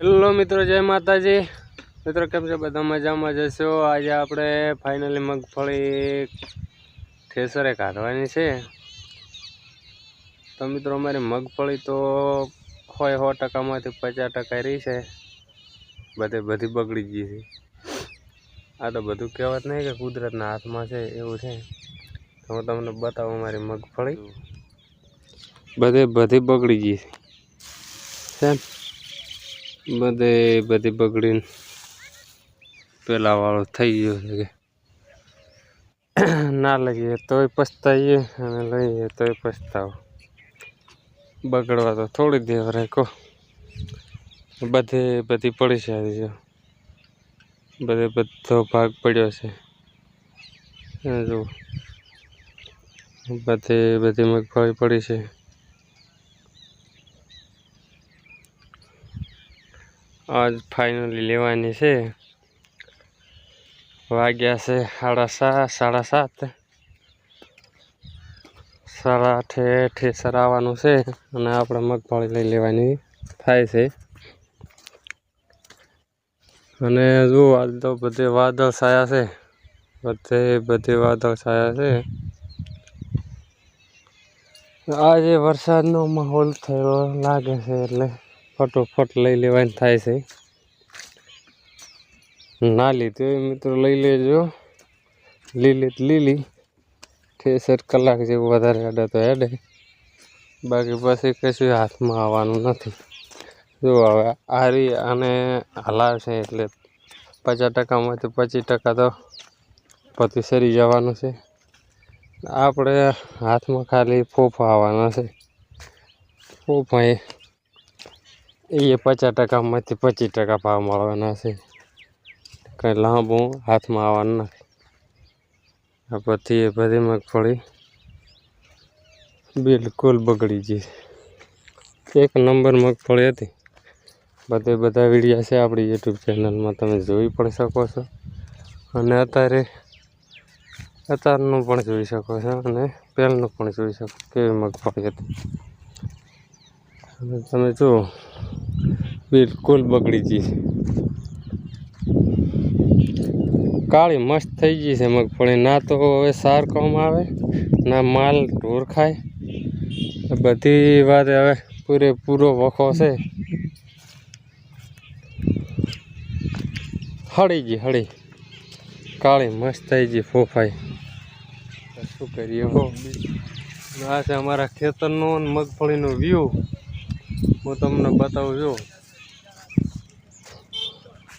Hello મિત્રો, જય માતાજી. મિત્રો, કેમ છે? બધા મજામાં જશો આજે આપણે ફાઇનલી મગફળી થેસરે કાઢવાની છે. તો મિત્રો, અમારી મગફળી તો હોય સો ટકામાંથી પચાસ ટકા રહી છે. બધે બધી બગડી ગઈ છે. આ તો બધું કહેવત નહીં કે કુદરતના હાથમાં છે, એવું છે. તો હું તમને બતાવું અમારી મગફળી. બધે બધી બગડી ગઈ છે. બધે બધી બગડીને પેલા વાળો થઈ ગયો છે કે. ના લઈએ, તોય પસ્તાઈએ અને લઈએ, તોય પછતાવો બગડવા તો થોડી દેવ રાખો બધે બધી પડી સારી છે બધે બધો ભાગ પડ્યો છે. જો બધે બધી મગફળી પડી છે. આજ ફાઇનલી લેવાની છે. વાગ્યા છે સાડા સાત સાડા સાત. સાડા આઠે ઠેસર આવવાનું છે અને આપણે મગફળી લઈ લેવાની થાય છે. અને જો આજ તો બધે વાદળ છાયા છે. બધે બધે વાદળ છાયા છે. આજે વરસાદનો માહોલ થયો લાગે છે એટલે ફટોફટ લઈ લેવાની થાય છે. ના લીધી મિત્રો, લઈ લેજો. લીલી લીલી. ઠેસર કલાક જેવું વધારે હેડે તો હેડે. બાકી પછી કશું હાથમાં આવવાનું નથી. જો હવે આરી અને હલાવશે એટલે પચાસ ટકામાં તો પચીસ ટકા તો પતિ સરી જવાનું છે. આપણે હાથમાં ખાલી ફોફા આવવાના છે. ફોફા એ પચાસ ટકામાંથી પચીસ ટકા ભાવ મળવાના છે. કંઈ લાંબુ હાથમાં આવવાનું નથી. આ પછી એ બધી મગફળી બિલકુલ બગડી ગઈ એક નંબર મગફળી હતી. બધે બધા વિડીયા છે આપણી યુટ્યુબ ચેનલમાં. તમે જોઈ પણ શકો છો. અને અત્યારે અત્યારનું પણ જોઈ શકો છો અને પહેલનું પણ જોઈ શકો કેવી મગફળી હતી. તમે જુઓ બિલકુલ બગડી ગઈ છે. કાળી મસ્ત થઈ ગઈ છે મગફળી ના તો હવે સાર કામ આવે, ના માલ ઢોર ખાય. બધી વાત હવે પૂરેપૂરો વખો છે. હળી ગઈ, હળી. કાળી મસ્ત થઈ ગઈ ફોફાઈ. શું કરીએ હો? આ છે અમારા ખેતરનો મગફળીનો વ્યૂ હું તમને બતાવું છું